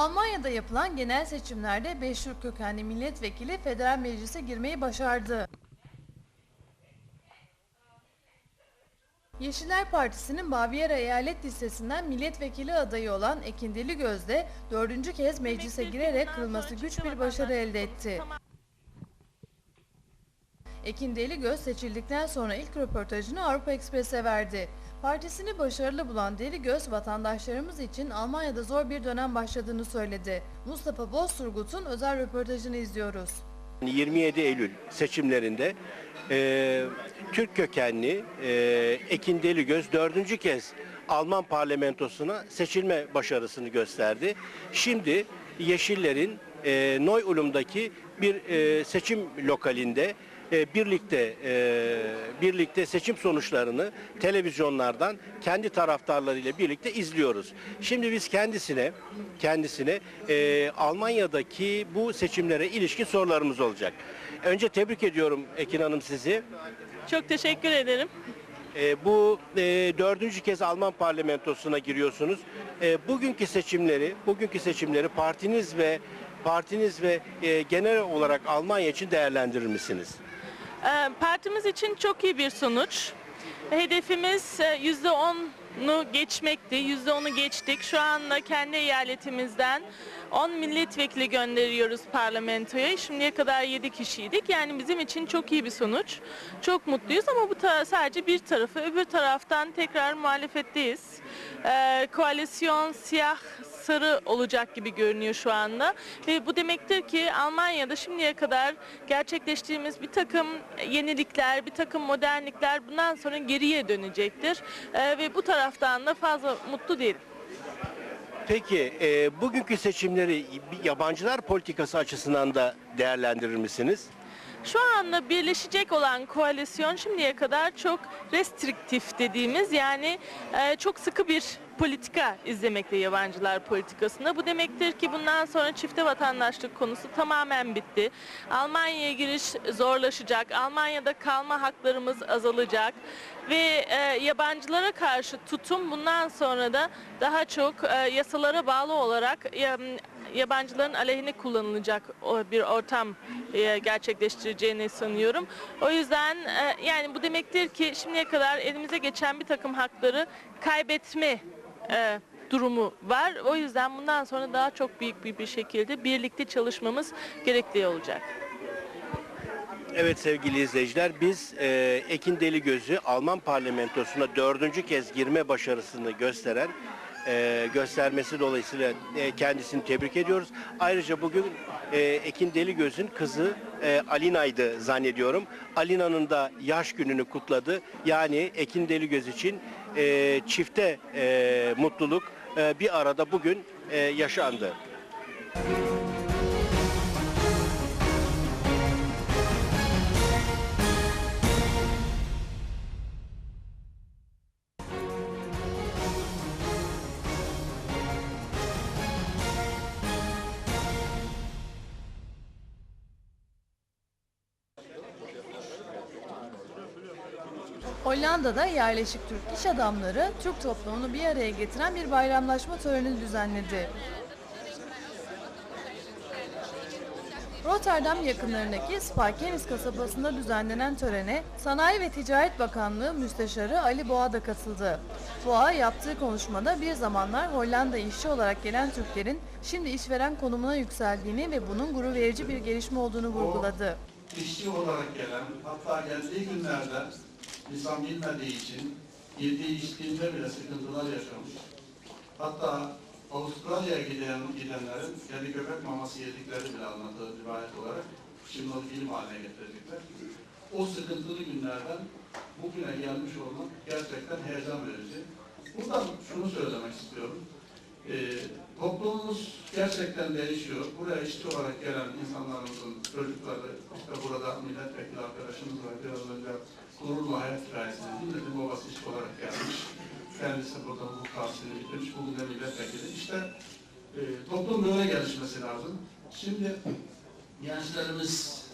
Almanya'da yapılan genel seçimlerde 5 Türk kökenli milletvekili federal meclise girmeyi başardı. Yeşiller Partisi'nin Baviera eyalet listesinden milletvekili adayı olan Ekin Deligöz de dördüncü kez meclise girerek kırılması güç bir başarı elde etti. Ekin Deligöz seçildikten sonra ilk röportajını Avrupa Ekspres'e verdi. Partisini başarılı bulan Deligöz vatandaşlarımız için Almanya'da zor bir dönem başladığını söyledi. Mustafa Bozturgut'un özel röportajını izliyoruz. 27 Eylül seçimlerinde e, Türk kökenli e, Ekin Deligöz dördüncü kez Alman parlamentosuna seçilme başarısını gösterdi. Şimdi Yeşillerin e, Neu-Ulm'daki bir e, seçim lokalinde e, birlikte e, birlikte seçim sonuçlarını televizyonlardan kendi taraftarlarıyla birlikte izliyoruz. Şimdi biz kendisine kendisine e, Almanya'daki bu seçimlere ilişkin sorularımız olacak. Önce tebrik ediyorum Ekin Hanım sizi. Çok teşekkür ederim. E, bu e, dördüncü kez Alman parlamentosuna giriyorsunuz. E, bugünkü seçimleri, bugünkü seçimleri partiniz ve partiniz ve e, genel olarak Almanya için değerlendirir misiniz? Ee, Partimiz için çok iyi bir sonuç. Hedefimiz e, %10'u geçmekti. %10'u geçtik. Şu anda kendi eyaletimizden 10 milletvekili gönderiyoruz parlamentoya. Şimdiye kadar 7 kişiydik. Yani bizim için çok iyi bir sonuç. Çok mutluyuz ama bu sadece bir tarafı. Öbür taraftan tekrar muhalefetteyiz. Ee, koalisyon siyah sarı olacak gibi görünüyor şu anda. Ve bu demektir ki Almanya'da şimdiye kadar gerçekleştirdiğimiz bir takım yenilikler, bir takım modernlikler bundan sonra geriye dönecektir. Ee, ve bu taraftan da fazla mutlu değilim. Peki e, bugünkü seçimleri yabancılar politikası açısından da değerlendirir misiniz? Şu anda birleşecek olan koalisyon şimdiye kadar çok restriktif dediğimiz yani e, çok sıkı bir politika izlemekte yabancılar politikasında. Bu demektir ki bundan sonra çifte vatandaşlık konusu tamamen bitti. Almanya'ya giriş zorlaşacak. Almanya'da kalma haklarımız azalacak ve e, yabancılara karşı tutum bundan sonra da daha çok e, yasalara bağlı olarak ya- yabancıların aleyhine kullanılacak bir ortam e, gerçekleştireceğini sanıyorum. O yüzden e, yani bu demektir ki şimdiye kadar elimize geçen bir takım hakları kaybetme e, durumu var. O yüzden bundan sonra daha çok büyük bir şekilde birlikte çalışmamız gerekli olacak. Evet sevgili izleyiciler biz e, Ekin Deligöz'ü Alman parlamentosuna dördüncü kez girme başarısını gösteren e, göstermesi dolayısıyla e, kendisini tebrik ediyoruz. Ayrıca bugün e, Ekin Deligöz'ün kızı e, Alina'ydı zannediyorum. Alina'nın da yaş gününü kutladı. Yani Ekin Deligöz için e, çifte e, mutluluk e, bir arada bugün e, yaşandı. Hollanda'da yerleşik Türk iş adamları Türk toplumunu bir araya getiren bir bayramlaşma töreni düzenledi. Rotterdam yakınlarındaki Sparkenis kasabasında düzenlenen törene Sanayi ve Ticaret Bakanlığı Müsteşarı Ali Boğa da katıldı. Boğa yaptığı konuşmada bir zamanlar Hollanda işçi olarak gelen Türklerin şimdi işveren konumuna yükseldiğini ve bunun gurur verici bir gelişme olduğunu vurguladı. işçi olarak gelen, hatta geldiği günlerde insan bilmediği için yediği içtiğinde bile sıkıntılar yaşamış. Hatta Avustralya'ya giden, gidenlerin kendi köpek maması yedikleri bile anlatılır rivayet olarak. Şimdi onu film haline getirecekler. O sıkıntılı günlerden bugüne gelmiş olmak gerçekten heyecan verici. Buradan şunu söylemek istiyorum. Ee, toplumumuz gerçekten değişiyor. Buraya işçi olarak gelen insanlarımızın çocukları, işte burada milletvekili arkadaşımız var biraz önce gururlu hayat hikayesini dinledim. Babası işçi olarak gelmiş. Kendisi burada hukuk tahsilini bitirmiş. Bugün de milletvekili. İşte e, toplum böyle gelişmesi lazım. Şimdi gençlerimiz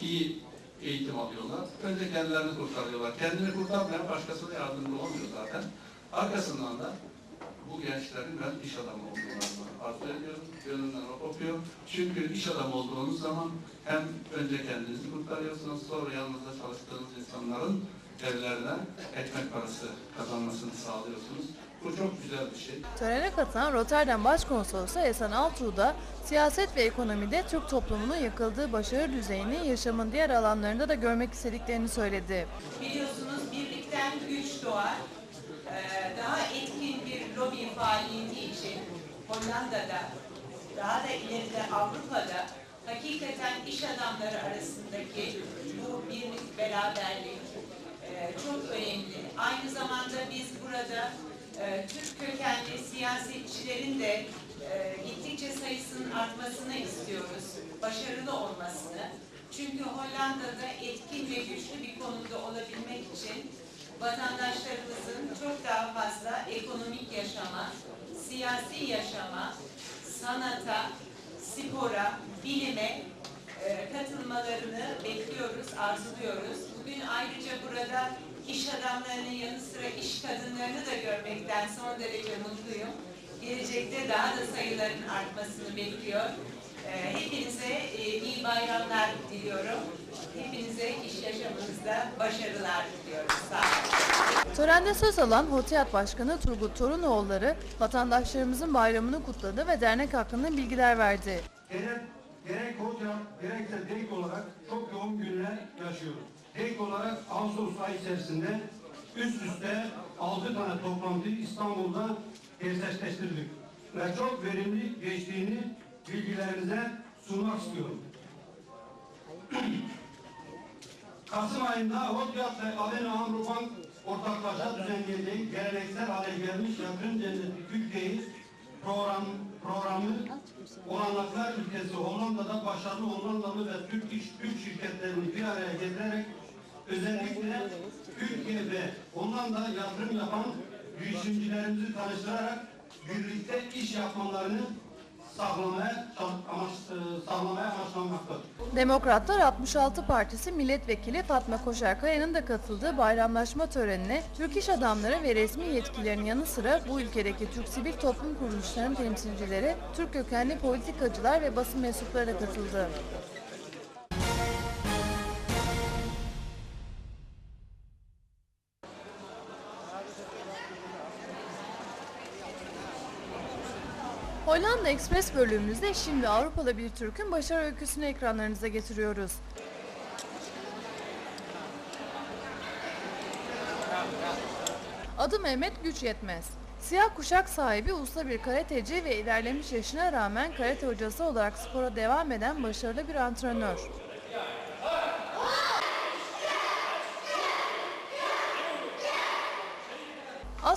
iyi eğitim alıyorlar. Önce kendilerini kurtarıyorlar. Kendini kurtarmayan başkasına yardımcı olmuyor zaten. Arkasından da bu gençlerin ben iş adamı olmalarını arzu ediyorum. Gönlümden kopuyor. Çünkü iş adamı olduğunuz zaman hem önce kendinizi kurtarıyorsunuz, sonra yanınızda çalıştığınız insanların evlerine ekmek parası kazanmasını sağlıyorsunuz. Bu çok güzel bir şey. Törene katılan Rotterdam Başkonsolosu Esen Altuğ da siyaset ve ekonomide Türk toplumunun yakıldığı başarı düzeyini yaşamın diğer alanlarında da görmek istediklerini söyledi. Biliyorsunuz birlikten güç doğar. Ee, Daha etkin bir lobi faaliyeti Hollanda'da, daha da ileride Avrupa'da hakikaten iş adamları arasındaki bu birlik, beraberlik e, çok önemli. Aynı zamanda biz burada e, Türk kökenli siyasetçilerin de e, gittikçe sayısının artmasını istiyoruz. Başarılı olmasını. Çünkü Hollanda'da etkin ve güçlü bir konumda olabilmek için vatandaşlarımızın çok daha fazla ekonomik yaşama, siyasi yaşama, sanata, spora, bilime e, katılmalarını bekliyoruz, arzuluyoruz. Bugün ayrıca burada iş adamlarının yanı sıra iş kadınlarını da görmekten son derece mutluyum. Gelecekte daha da sayıların artmasını bekliyor. E, Hepinize e, iyi bayramlar diliyorum. Hepinize iş yaşamınızda başarılar diliyorum. Sağ. Törende söz alan HOTİAD Başkanı Turgut Torunoğulları vatandaşlarımızın bayramını kutladı ve dernek hakkında bilgiler verdi. Gerek, gerek hocam gerekse DEİK olarak çok yoğun günler yaşıyoruz. DEİK olarak Ağustos ayı içerisinde üst üste 6 tane toplantıyı İstanbul'da gerçekleştirdik. Ve çok verimli geçtiğini bilgilerinize sunmak istiyorum. Kasım ayında Hodyat ve Avena Amrubank ortaklaşa düzenleyeceği geleneksel hale gelmiş yatırım cenneti Türkiye'yi program, programı olanaklar ülkesi Hollanda'da başarılı Hollandalı ve Türk iş Türk şirketlerini bir araya getirerek özellikle Türkiye ve Hollanda yatırım yapan girişimcilerimizi tanıştırarak birlikte iş yapmalarını sağlamaya, amaç, e. Demokratlar 66 Partisi Milletvekili Fatma Koşarkaya'nın da katıldığı bayramlaşma törenine Türk iş adamları ve resmi yetkililerin yanı sıra bu ülkedeki Türk sivil toplum kuruluşlarının temsilcileri, Türk kökenli politikacılar ve basın mensupları da katıldı. Hollanda Express bölümümüzde şimdi Avrupalı bir Türk'ün başarı öyküsünü ekranlarınıza getiriyoruz. Adı Mehmet Güç Yetmez. Siyah kuşak sahibi usta bir karateci ve ilerlemiş yaşına rağmen karate hocası olarak spora devam eden başarılı bir antrenör.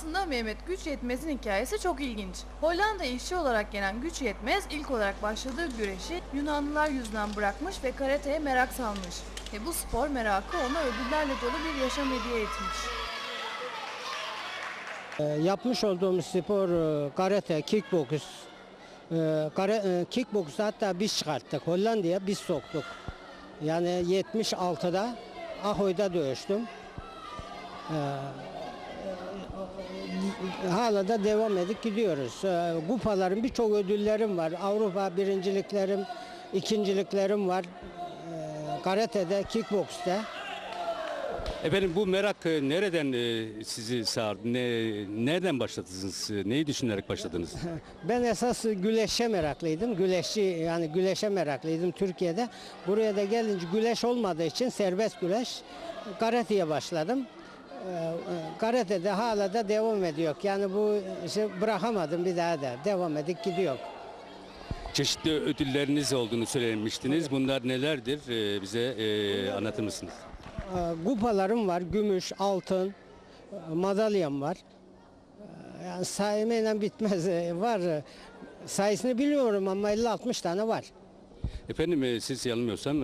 Aslında Mehmet Güç Yetmez'in hikayesi çok ilginç. Hollanda işçi olarak gelen Güç Yetmez ilk olarak başladığı güreşi Yunanlılar yüzünden bırakmış ve karateye merak salmış. Ve bu spor merakı ona ödüllerle dolu bir yaşam hediye etmiş. Ee, Yapmış olduğumuz spor e, karate, kickbox. Ee, Kare, e, kickbox'u hatta biz çıkarttık. Hollanda'ya biz soktuk. Yani 76'da Ahoy'da dövüştüm. Hala da devam edip gidiyoruz. Ee, Kupalarım, birçok ödüllerim var. Avrupa birinciliklerim, ikinciliklerim var. Ee, Karate'de, kickbox'ta. Efendim bu merak e, nereden e, sizi sardı? Ne, nereden başladınız? E, Neyi düşünerek başladınız? Ben esas güleşe meraklıydım. Güleşçi yani güleşe meraklıydım Türkiye'de. Buraya da gelince güleş olmadığı için serbest güleş karateye başladım. Ee, Karate'de hala da devam ediyor. Yani bu işi bırakamadım bir daha da. Devam edip gidiyor. Çeşitli ödülleriniz olduğunu söylemiştiniz. Bunlar nelerdir? E, Bize e, anlatır mısınız? Ee, Kupalarım var. Gümüş, altın, e, madalyam var. Ee, Yani saymayla bitmez. Ee, Var. Sayısını bilmiyorum ama 50-60 tane var. Efendim e, siz yanılmıyorsam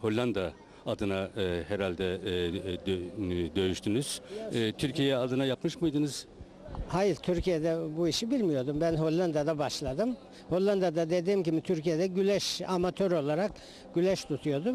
Hollanda adına e, herhalde e, e, dö- dövüştünüz. E, Türkiye adına yapmış mıydınız? Hayır Türkiye'de bu işi bilmiyordum. Ben Hollanda'da başladım. Hollanda'da dediğim gibi Türkiye'de güleş amatör olarak güleş tutuyordum.